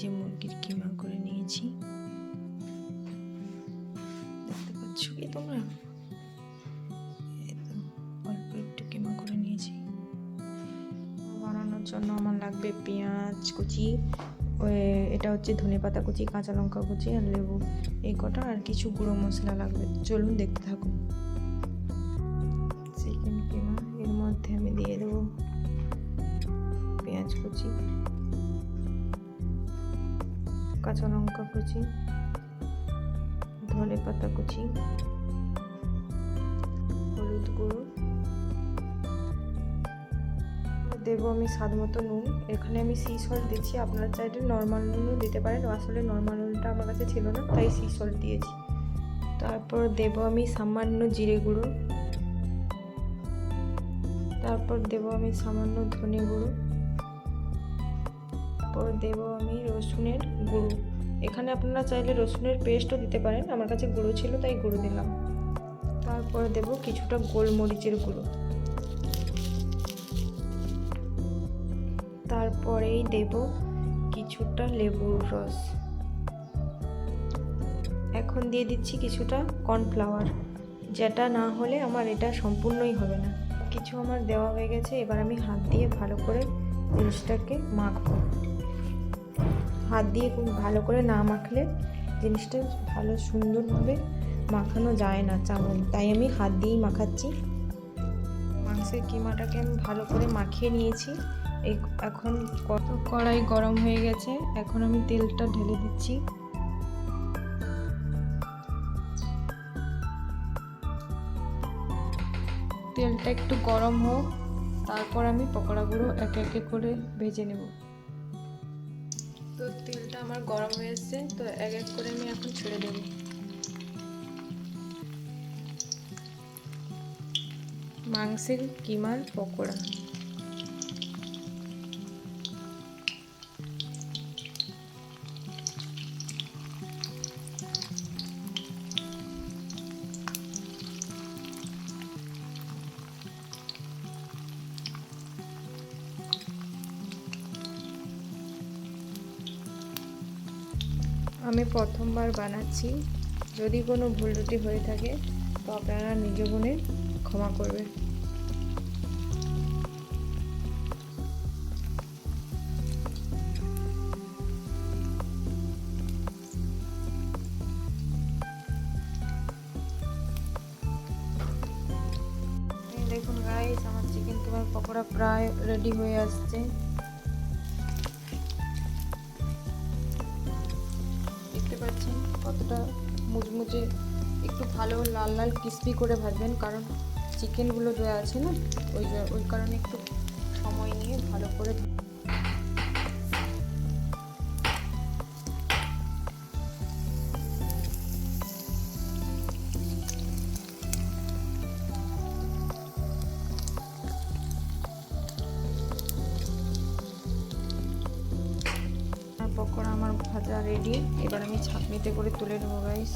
যে মুরগির কিমা করে নিয়েছি। দেখতে পাচ্ছ? কি তোমরা? অল্প একটু কিমা করে নিয়েছি। বানানোর জন্য আমার লাগবে পেঁয়াজ কুচি এটা হচ্ছে ধনে পাতা কুচি, কাঁচা লঙ্কা কুচি আর লেবু। এই কটা আর কিছু গুঁড়ো মশলা লাগবে। চলুন দেখতে থাকুন। চিকেন কিমা, এর মধ্যে আমি দিয়ে দেবো পেঁয়াজ কুচি। কাঁচা লঙ্কা কুচি, ধনে পাতা কুচি, হলুদ গুঁড়ো। দেবো আমি স্বাদ মতো নুন। এখানে আমি সি সল্ট দিচ্ছি। আপনারা চাইলে নর্মাল নুনও দিতে পারেন। আসলে নর্মাল নুনটা আমার কাছে ছিল না, তাই সি সল্ট দিয়েছি। তারপর দেবো আমি সামান্য জিরে গুঁড়ো। তারপর দেবো আমি সামান্য ধনে গুঁড়ো। তারপর দেবো আমি রসুনের গুঁড়ো। এখানে আপনারা চাইলে রসুনের পেস্টও দিতে পারেন। আমার কাছে গুঁড়ো ছিল, তাই গুঁড়ো দিলাম। তারপর দেবো কিছুটা গোলমরিচের গুঁড়ো। তারপরেই দেব কিছুটা লেবুর রস। এখন দিয়ে দিচ্ছি কিছুটা কর্নফ্লাওয়ার। যেটা না হলে আমার এটা সম্পূর্ণই হবে না। কিছু আমার দেওয়া হয়ে গেছে, এবার আমি হাত দিয়ে ভালো করে জিনিসটাকে মাখবো। হাত দিয়ে খুব ভালো করে না মাখলে জিনিসটা ভালো সুন্দরভাবে মাখানো যায় না চাউল তাই আমি হাত দিয়েই মাখাচ্ছি। মাংসের কিমাটাকে আমি ভালো করে মাখিয়ে নিয়েছি। এখন কত কড়াই গরম হয়ে গেছে। এখন আমি তেলটা ঢেলে দিচ্ছি। তেলটা একটু গরম হোক, তারপর আমি পকোড়াগুলো একে একে করে ভেজে নেব। তো তেলটা আমার গরম হয়ে এসছে তো এক এক করে আমি এখন ছেড়ে দেব। মাংসের কিমার পকোড়া। আমি প্রথমবার বানাচ্ছি। যদি কোনো ভুল ত্রুটি হয়ে থাকে, তো আপনারা নিজ গুণে ক্ষমা করবেন। দেখুন রাইস আমার চিকেন তোমার পকোড়া প্রায় রেডি হয়ে আসছে। পাচ্ছেন মুজমুজে একটু ভালো লাল লাল ক্রিস্পি করে ভাজবেন, কারণ চিকেনগুলো দেওয়া আছে না? ওই ওই কারণে একটু সময় নিয়ে ভালো করে পকোড়া আমার ভাজা রেডি এবার আমি ছাঁকনিতে করে তুলে নেব গাইস